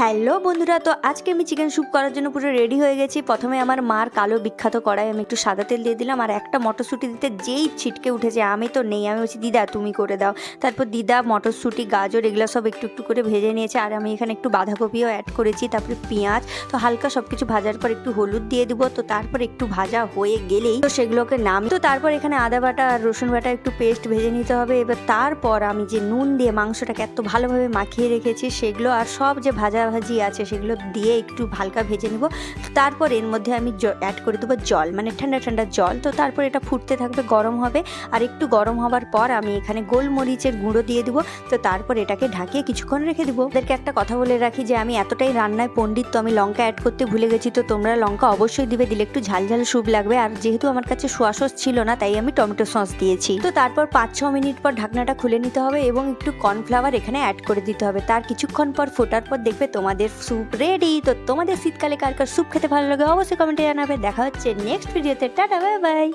Hello বন্ধুরা, তো আজকে আমি চিকেন স্যুপ করার জন্য পুরো রেডি হয়ে গেছি। প্রথমে আমার মার কালো বিখ্যাত কড়াই আমি একটু সাদা তেল দিয়ে দিলাম, আর একটা মটরশুঁটি দিতে যেই ছিটকে উঠেছে, আমি তো নেই, আমি বলছি, দিদা, তুমি করে দাও। তারপর দিদা, মটরশুঁটি, গাজর, এগুলো সব একটু একটু করে ভেজে নিয়েছে, আর আমি এখানে একটু বাঁধাকপিও অ্যাড করেছি, তারপরে পেঁয়াজ, তো হালকা সব কিছু ভাজার পর একটু হলুদ দিয়ে দিব, তো তারপর একটু ভাজা হয়ে গেলেই তো সেগুলোকে নাম, তো তারপর এখানে আদা বাটা আর রসুন বাটা একটু পেস্ট ভেজে নিতে হবে, এবার তারপর আমি যে নুন দিয়ে মাংসটাকে এত ভালোভাবে মাখিয়ে রেখেছি, সেগুলো আর সব যে ভাজা ভাজি আছে সেগুলো দিয়ে একটু হালকা ভেজে নিব। তারপর এর মধ্যে আমি অ্যাড করে দেবো জল মানে ঠান্ডা ঠান্ডা জল। তো তারপর এটা ফুটতে থাকবে, গরম হবে। আর একটু গরম হওয়ার পর আমি এখানে গোলমরিচের গুঁড়ো দিয়ে দেবো। তো তারপর এটাকে ঢাকিয়ে কিছুক্ষণ রেখে দেবো। ওদেরকে একটা কথা বলে রাখি যে, আমি এতটাই রান্নায় পণ্ডিত, তো আমি লঙ্কা অ্যাড করতে ভুলে গেছি। তো তোমরা লঙ্কা অবশ্যই দিবে, দিলে একটু ঝাল ঝাল স্যুপ লাগবে। আর যেহেতু আমার কাছে সোয়া সস ছিল না, তাই আমি টমেটো সস দিয়েছি। তো তারপর পাঁচ ছ মিনিট পর ঢাকনাটা খুলে নিতে হবে এবং একটু কর্নফ্লাওয়ার এখানে অ্যাড করে দিতে হবে। তার কিছুক্ষণ পর ফোটার পর দেখবে তোমাদের স্যুপ রেডি তো তোমাদের শীতকালে কার কার স্যুপ খেতে ভালো লাগে অবশ্যই কমেন্টে জানাবে। দেখা হচ্ছে নেক্সট ভিডিওতে টাটা বাই বাই